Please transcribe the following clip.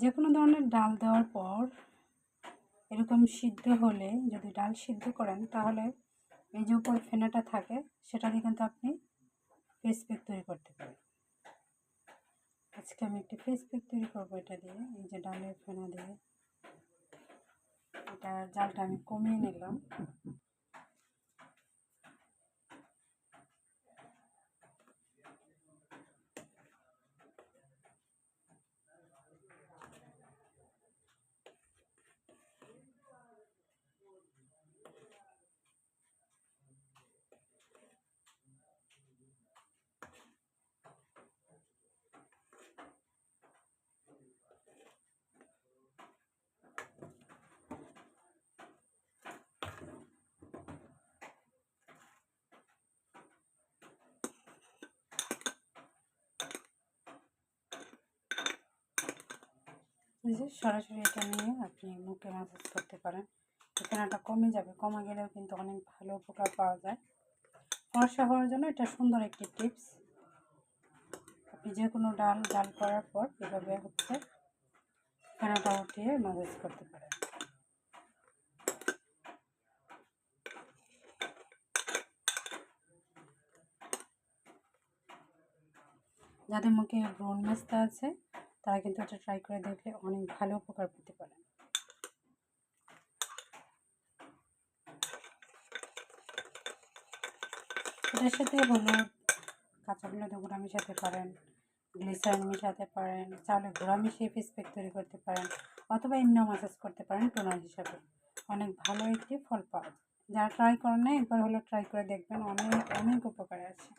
যে কোনো ধরনের ডাল দেওয়ার পর এরকম সিদ্ধ হলে যদি ডাল সিদ্ধ করেন, তাহলে এই যে উপর ফেনাটা থাকে, সেটা দিয়ে কিন্তু আপনি ফেস প্যাক তৈরি করতে পারেন। আজকে আমি একটি ফেস প্যাক তৈরি করব এটা দিয়ে, এই যে ডালের ফেনা দিয়ে। এটা জালটা আমি কমিয়ে নিলাম। যে সরাসরি এটা নিয়ে আপনি মুখে মাসাজ করতে পারেন। ফেনাটা কমে যাবে, কমে গেলেও কিন্তু অনেক ভালো উপকার পাওয়া যায়। ফর্সা হওয়ার জন্য এটা সুন্দর একটি টিপস। আপনি যে কোনো ডাল ডাল করার পর এভাবে হচ্ছে ফেনাটা উঠিয়ে মাসাজ করতে পারেন। যাদের মুখে ব্রণ মেস্তা আছে তারা কিন্তু এটা ট্রাই করে দেখলে অনেক ভালো উপকার পেতে পারেন এটার সাথে হলুদ কাঁচা হলুদ গুঁড়া মিশাতে পারেন গ্লিসারিন মিশাতে পারেন চাউলে গুঁড়া মিশিয়ে ফেস তৈরি করতে পারেন, অথবা এমনিও মাসাজ করতে পারেন টোনার হিসাবে। অনেক ভালো একটি ফল পাওয়া যায় যারা ট্রাই করেন না একবার হলো ট্রাই করে দেখবেন, অনেক অনেক উপকারে আছে।